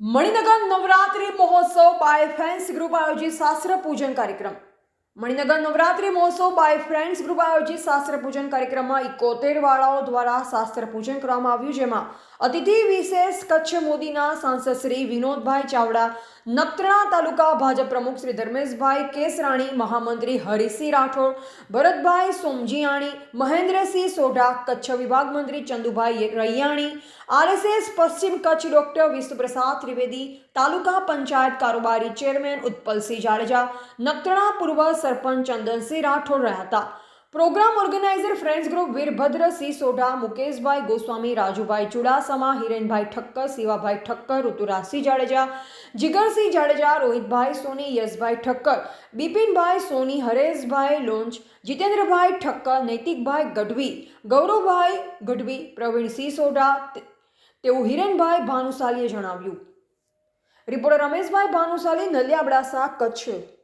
મણિનગર નવરાત્રિ મહોત્સવ by friends group આયોજિત શાસ્ત્ર પૂજન કાર્યક્રમ. મણિનગર નવરાત્રિ મહોત્સવ બાય ફ્રેન્ડ્સ ગ્રુપ આયોજિત શાસ્ત્ર પૂજન કાર્યક્રમમાં ઇકોતેર વાળાઓ દ્વારા શાસ્ત્ર પૂજન કરવામાં આવ્યું, જેમાં અતિથિ વિશેષ કચ્છ મોદીના સાંસદ શ્રી વિનોદભાઈ ચાવડા નખત્રાણા તાલુકા ભાજપ પ્રમુખ શ્રી ધર્મેશભાઈ કેસરાણી, મહામંત્રી હરિસિંહ રાઠોડ, ભરતભાઈ સોમજીયાણી, મહેન્દ્રસિંહ સોઢા, કચ્છ વિભાગ મંત્રી ચંદુભાઈ રૈયાણી, આરએસએસ પશ્ચિમ કચ્છ ડોક્ટર વિષ્ણુપ્રસાદ ત્રિવેદી, તાલુકા પંચાયત કારોબારી ચેરમેન ઉત્પલસિંહ જાડેજા, નખત્રાણા પૂર્વ સરપંચ ચંદનસિંહ રાઠોડ રહ્યા હતા. Program organizer friends group Virbhadrasinh Sodha, Mukeshbhai Goswami, Rajubhai Chudasama, Hirenbhai Thakkar, Shivabhai Thakkar, Ruturajsinh Jadeja, Jigarsinh Jadeja, Rohitbhai Soni, Yashbhai Thakkar, Bipinbhai Soni, Hareshbhai Lonch, Jitendrabhai Thakkar, Naitikbhai Gadhvi, Gauravbhai Gadhvi Pravinsinh Sodha તેવું હિરેનભાઈ ભાનુશાલીએ જણાવ્યું. Reporter Rameshbhai Bhanushali Naliya Abdasa Kutch.